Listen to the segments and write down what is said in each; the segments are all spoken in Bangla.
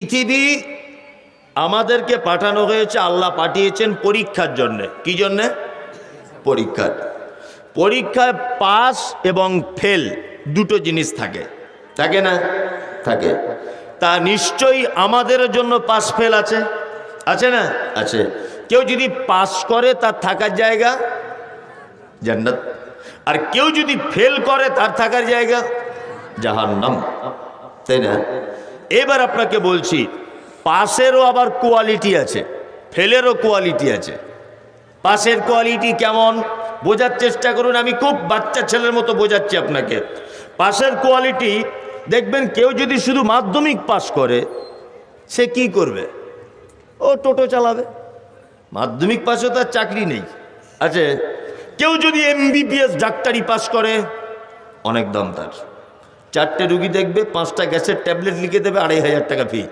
পৃথিবী আমাদেরকে পাঠানো হয়েছে, আল্লাহ পাঠিয়েছেন পরীক্ষার জন্য। কি জন্যে? পরীক্ষার। পরীক্ষায় পাস এবং ফেল দুটো জিনিস থাকে। থাকে না? থাকে। তা নিশ্চয়ই আমাদের জন্য পাস ফেল আছে? আছে না? আছে। কেউ যদি পাস করে, তার থাকার জায়গা? জান্নাত। আর কেউ যদি ফেল করে, তার থাকার জায়গা? জাহান্নাম। তাই না? এবার আপনাকে বলছি, পাশেরও আবার কোয়ালিটি আছে ফেলেরও কোয়ালিটি আছে। পাশের কোয়ালিটি কেমন? বোঝার চেষ্টা করুন, আমি খুব বাচ্চা ছেলের মতো বোঝাচ্ছি আপনাকে। পাশের কোয়ালিটি দেখবেন কেউ যদি শুধু মাধ্যমিক পাশ করে, সে কি করবে? ও টোটো চালাবে। মাধ্যমিক পাশে তার চাকরি নেই। আছে কেউ যদি এমবিবিএস ডাক্তারি পাশ করে, অনেক দাম তার। চারটে রুগী দেখবে, পাঁচটা গ্যাসের ট্যাবলেট লিখে দেবে, আড়াই হাজার টাকা ফি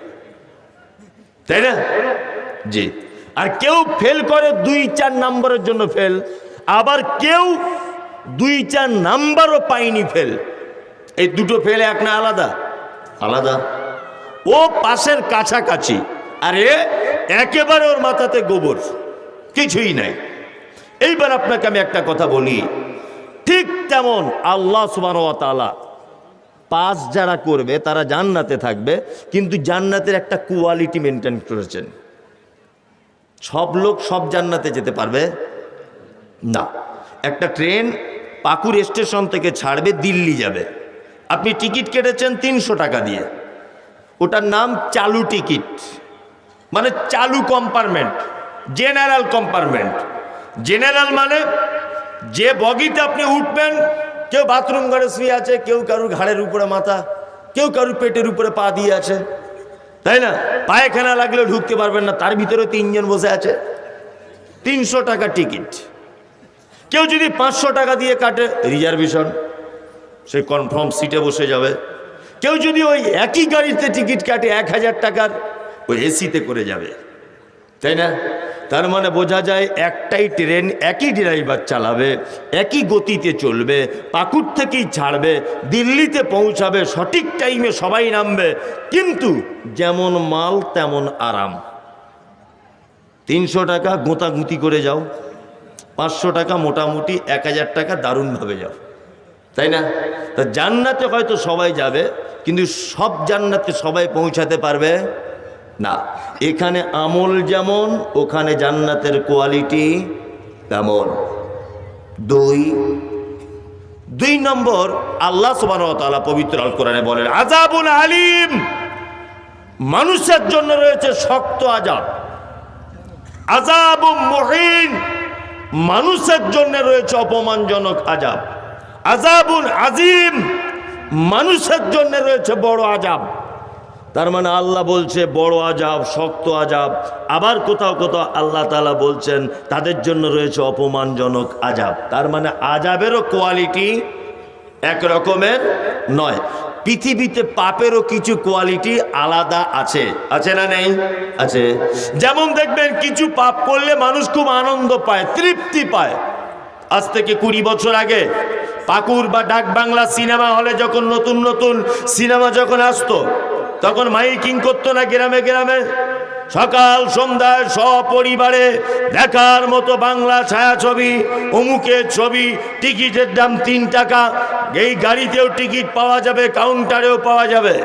তাই না? জি। আর কেউ ফেল করে, দুই চার নাম্বারের জন্য ফেল আবার কেউ দুই চার নাম্বারও পায়নি ফেল এই দুটো ফেল এক না আলাদা? আলাদা। ও পাশের কাছাকাছি। আরে, একেবারে ওর মাথাতে গোবর। কিছুই নাই। এইবার আপনাকে আমি একটা কথা বলি। ঠিক তেমন আল্লাহ সুবাহ তালা পাস যারা করবে, তারা জান্নাতে থাকবে, কিন্তু জান্নাতের একটা কোয়ালিটি মেনটেন করেছেন। সব লোক সব জান্নাতে যেতে পারবে? না। একটা ট্রেন পাকুর স্টেশন থেকে ছাড়বে, দিল্লি যাবে। আপনি টিকিট কেটেছেন তিনশো টাকা দিয়ে। ওটার নাম চালু টিকিট। মানে চালু কম্পার্টমেন্ট জেনারেল কম্পার্টমেন্ট জেনারেল মানে যে বগিতে আপনি উঠবেন কেউ বাথরুম ঘরে শুয়ে আছে, কেউ কারুর ঘাড়ের উপরে মাথা, কেউ কারুর পেটের উপরে পা দিয়ে আছে। তাই না? পায়খানা লাগলে ঢুকতে পারবেন না, তার ভিতরে তিনজন বসে আছে। তিনশো টাকা টিকিট কেউ যদি পাঁচশো টাকা দিয়ে কাটে রিজার্ভেশন সে কনফার্ম সিটে বসে যাবে। কেউ যদি ওই একই গাড়িতে টিকিট কাটে, এক হাজার টাকার, ওই এসিতে করে যাবে। তাই না? তার মানে বোঝা যায় একটাই ট্রেন একই ড্রাইভার চালাবে, একই গতিতে চলবে পাকুর থেকেই ছাড়বে, দিল্লিতে পৌঁছাবে, সঠিক টাইমে সবাই নামবে। কিন্তু যেমন মাল তেমন আরাম। তিনশো টাকা গোঁতাগুঁতি করে যাও, পাঁচশো টাকা মোটামুটি এক হাজার টাকা দারুণভাবে যাও। তাই না? তা জান্নাতে হয়তো সবাই যাবে, কিন্তু সব জান্নাতে সবাই পৌঁছাতে পারবে না, এখানে আমল যেমন, ওখানে জান্নাতের কোয়ালিটি তেমন। দুই দুই নম্বর, আল্লাহ সুবাহ পবিত্র আল কোরআনে বলেন আজাবুল আলিম, মানুষের জন্য রয়েছে শক্ত আজাব আজাব মহিন, মানুষের জন্য রয়েছে অপমানজনক আজাব আজাবুল আজিম, মানুষের জন্য রয়েছে বড় আজাব তার মানে আল্লাহ বলছে, বড় আজাব, শক্ত আজাব। আবার কোথাও কোথাও আল্লাহ তালা বলছেন, তাদের জন্য রয়েছে অপমানজনক আজাব। তার মানে আজাবেরও কোয়ালিটি এক রকমের নয়। পৃথিবীতে পাপেরও কিছু কোয়ালিটি আলাদা আছে। আছে না নেই? আছে। যেমন দেখবেন, কিছু পাপ করলে মানুষ খুব আনন্দ পায়, তৃপ্তি পায়। আজ থেকে কুড়ি বছর আগে পাকুর বা ডাক বাংলা সিনেমা হলে যখন নতুন নতুন সিনেমা যখন আসতো তখন মাইকিং করতো না গ্রামে গ্রামে। সকাল সন্ধ্যায় সপরিবারে দেখার মতো বাংলা ছায়াছবি, অমুকের ছবি, টিকিটের দাম তিন টাকা। এই গাড়িতেও টিকিট পাওয়া যাবে, কাউন্টারেও পাওয়া যাবে।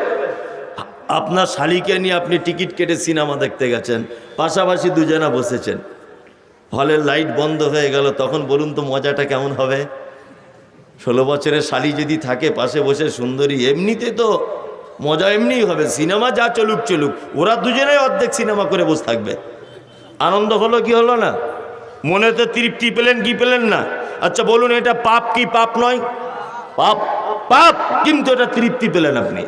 আপনার শালিকে নিয়ে আপনি টিকিট কেটে সিনেমা দেখতে গেছেন, পাশাপাশি দুজনা বসেছেন। হলের লাইট বন্ধ হয়ে গেল, তখন বলুন তো মজাটা কেমন হবে? ষোলো বছরের শালি যদি থাকে, পাশে বসে সুন্দরী, এমনিতে তো মজা এমনিই হবে, সিনেমা যা চলুক চলুক, ওরা দুজনেই অর্ধেক সিনেমা করে বসে থাকবে। আনন্দ হলো কি হলো না? মনেতে তৃপ্তি পেলেন কি পেলেন না? আচ্ছা বলুন, এটা পাপ কি পাপ নয়? পাপ পাপ, কিন্তু এটা তৃপ্তি পেলেন আপনি।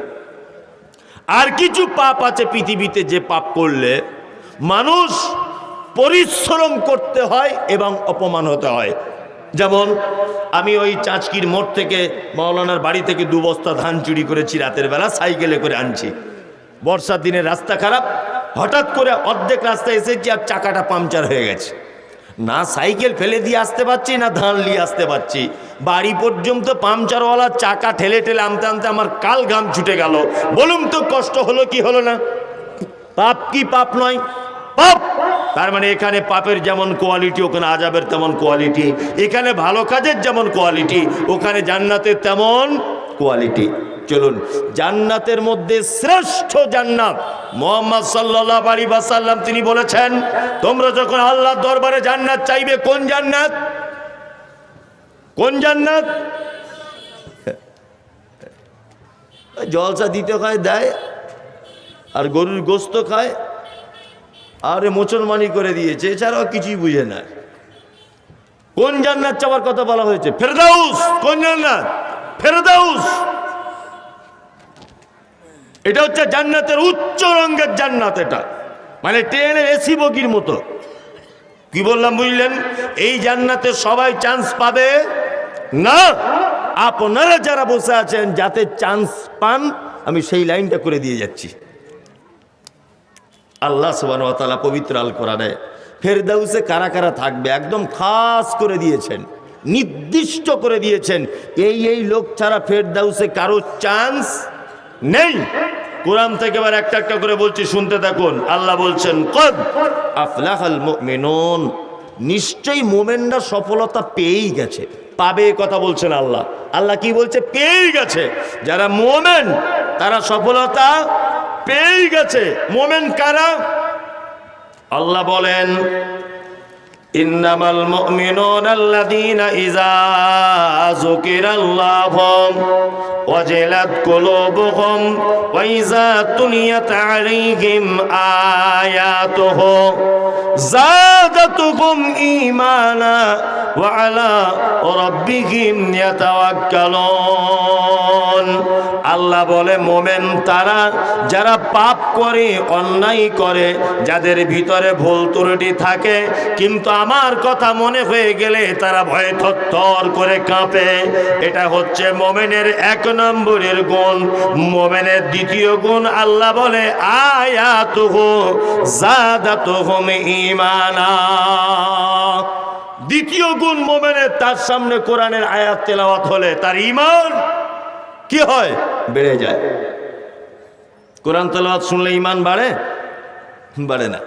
আর কিছু পাপ আছে পৃথিবীতে যে পাপ করলে মানুষ পরিশ্রম করতে হয় এবং অপমান হতে হয়। যেমন আমি ওই চাঁচকির মোড় থেকে মাওলানার বাড়ি থেকে দু বস্তা ধান চুরি করেছি রাতের বেলা, সাইকেলে করে আনছি। বর্ষার দিনে রাস্তা খারাপ, হঠাৎ করে অর্ধেক রাস্তায় এসেছি আর চাকাটা পাংচার হয়ে গেছে। না সাইকেল ফেলে দিয়ে আসতে পারছি, না ধান নিয়ে আসতে পারছি। বাড়ি পর্যন্ত পাংচারওয়ালা চাকা ঠেলে ঠেলে আনতে আনতে আমার কাল ঘাম ছুটে গেল। বলুন তো কষ্ট হলো কি হলো না? পাপ কি পাপ নয়? পাপ। তার মানে এখানে পাপের যেমন কোয়ালিটি ওখানে আজাবের তেমন কোয়ালিটি এখানে ভালো কাজের যেমন কোয়ালিটি ওখানে জান্নাতের তেমন কোয়ালিটি চলুন, জান্নাতের মধ্যে শ্রেষ্ঠ জান্নাত মোহাম্মদ সাল্লাহ আলী বাসাল্লাম তিনি বলেছেন, তোমরা যখন আল্লাহর দরবারে জান্নাত চাইবে, কোন জান্নাত? কোন জান্নাত? জলসা দিতে খায়, দেয়, আর গরুর গোস্ত খায় আরে মুসলমানি করে দিয়েছে, এছাড়াও কিছুই বুঝে না। কোন জান্নাত চাওয়ার কথা বলা হয়েছে? ফেরদাউস, কোন জান্নাত? ফেরদাউস। এটা হচ্ছে জান্নাতের উচ্চ রঙের জান্নাত এটা। মানে ট্রেনের এসি বগির মতো। কি বললাম বুঝলেন? এই জান্নাতে সবাই চান্স পাবে? না। আপনারা যারা বসে আছেন, যাতে চান্স পান, আমি সেই লাইনটা করে দিয়ে যাচ্ছি। আল্লাহ সুবান পবিত্র আল কোরআনে ফেরদাউসে কারা কারা থাকবে একদম খাস করে দিয়েছেন, নির্দিষ্ট করে দিয়েছেন, এই এই লোক ছাড়া ফেরদাউসে কারও চান্স নেই। কোরআন থেকে এবার একটা একটা করে বলছি, শুনতে থাকুন। আল্লাহ বলছেন, কদ আফলাহাল মুমিনুন। নিশ্চয়ই মোমেনরা সফলতা পেয়েই গেছে। পাবে কথা বলছেন আল্লাহ। আল্লাহ কি বলছে? পেয়েই গেছে। যারা মোমেন, তারা সফলতা পেয়েই গেছে। মোমেন কারা? আল্লাহ বলেন, ইন্নামাল মুমিনুন আল্লাযীনা ইযা যুকিরাল্লাহু ওয়াজিলাত কুলুবুহুম ওয়া ইযা তুলিয়াত আলাইহিম আয়াতুহু। যাদাতুহুম ঈমানা ওয়া আলা রাব্বিহিম ইয়াতাওয়াক্কালুন আল্লাহ বলে, মোমেন তারা যারা পাপ করে, অন্যায় করে, যাদের ভিতরে ভুল ত্রুটি থাকে, কিন্তু আমার কথা মনে হয়ে গেলে তারা ভয়ে থর করে কাঁপে। এটা হচ্ছে মোমেনের এক নম্বরের গুণ। মোমেনের দ্বিতীয় গুণ আল্লাহ বলে, আয়াতুহ জাদাতুহুম ঈমানা। দ্বিতীয় গুণ মোমেনের তার সামনে কোরআনের আয়াত তেলাওয়াত হলে তার ইমান কি হয়? বেড়ে যায়। কোরআন তেলাওয়াত শুনলে ইমান বাড়ে? বাড়ে না।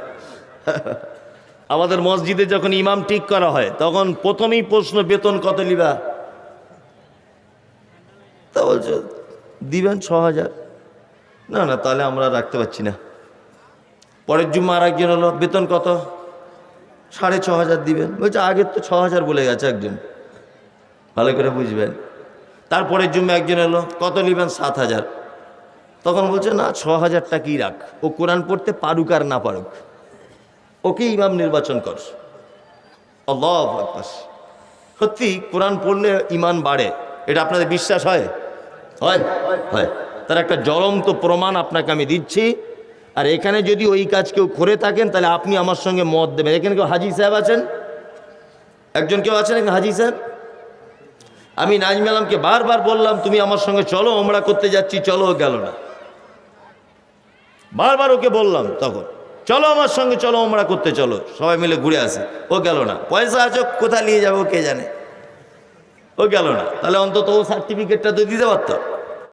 আমাদের মসজিদে যখন ইমাম ঠিক করা হয়, তখন প্রথমেই প্রশ্ন, বেতন কত লিবা তা বলছে, দিবেন ছ হাজার। না না, তাহলে আমরা রাখতে পারছি না। পরের জুম্মা আর একজন হলো, বেতন কত? সাড়ে ছ হাজার দিবেন। বলছে আগের তো ছ হাজার বলে গেছে একজন। ভালো করে বুঝবেন। তারপরের জুম্মা একজন এলো, কত নেবেন? সাত হাজার। তখন বলছে, না, ছ হাজার কি রাখ? ও কোরআন পড়তে পারুক আর না পারুক। ওকে ইমাম নির্বাচন কর। সত্যি, কোরআন পড়লে ইমান বাড়ে। এটা আপনাদের বিশ্বাস হয়? হয়? হয়। তার একটা জ্বলন্ত প্রমাণ আপনাকে আমি দিচ্ছি। আর এখানে যদি ওই কাজ কেউ করে থাকেন, তাহলে আপনি আমার সঙ্গে মত দেবেন। এখানে কেউ হাজি সাহেব আছেন? একজন কেউ আছেন এখানে হাজি সাহেব? আমি নাজম আলমকে বারবার বললাম, তুমি আমার সঙ্গে চলো, আমরা করতে যাচ্ছি, চলো গেল না। বারবার ওকে বললাম তখন, চলো আমার সঙ্গে, চলো, আমরা করতে চলো। সবাই মিলে ঘুরে আসি। ও গেল না। পয়সা আছে কোথায় নিয়ে যাবে, ও কে জানে? ও গেল না। তাহলে অন্তত ও সার্টিফিকেটটা তো দিতে পারতো।